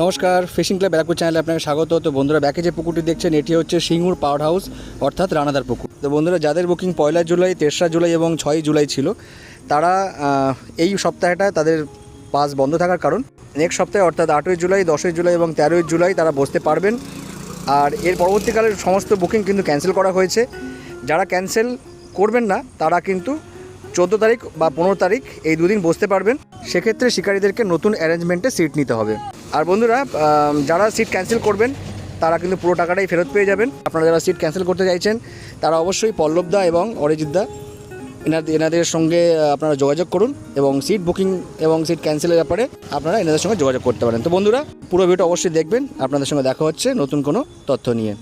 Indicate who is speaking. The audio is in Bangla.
Speaker 1: নমস্কার ফিশিং ক্লাব ব্যারাকপুর চ্যানেলে আপনাকে স্বাগত। তো বন্ধুরা, ব্যাকে যে পুকুরটি দেখছেন, এটি হচ্ছে সিঙ্গুর পাওয়ার হাউস অর্থাৎ রানাদার পুকুর। তো বন্ধুরা, যাদের বুকিং পয়লা জুলাই, তেসরা জুলাই এবং ছয়ই জুলাই ছিল, তারা এই সপ্তাহটা তাদের পাস বন্ধ থাকার কারণ। নেক্সট সপ্তাহে, অর্থাৎ আটই জুলাই, দশই জুলাই এবং তেরোই জুলাই তারা বসতে পারবেন। আর এর পরবর্তীকালে সমস্ত বুকিং কিন্তু ক্যান্সেল করা হয়েছে। যারা ক্যান্সেল করবেন না, তারা কিন্তু চোদ্দ তারিখ বা পনেরো তারিখ এই দুদিন বসতে পারবেন। সেক্ষেত্রে শিকারীদেরকে নতুন অ্যারেঞ্জমেন্টে সিট নিতে হবে। আর বন্ধুরা যারা সিট ক্যান্সেল করবেন, তারা কিন্তু পুরো টাকাটাই ফেরত পেয়ে যাবেন। আপনারা যারা সিট ক্যান্সেল করতে চাইছেন, তারা অবশ্যই পল্লবদা এবং অরিজিৎদা এনাদের এনাদের সঙ্গে আপনারা যোগাযোগ করুন এবং সিট বুকিং এবং সিট ক্যান্সেলের ব্যাপারে আপনারা এনাদের সঙ্গে যোগাযোগ করতে পারেন। তো বন্ধুরা, পুরো ভিডিও অবশ্যই দেখবেন। আপনাদের সঙ্গে দেখা হচ্ছে নতুন কোনো তথ্য নিয়ে।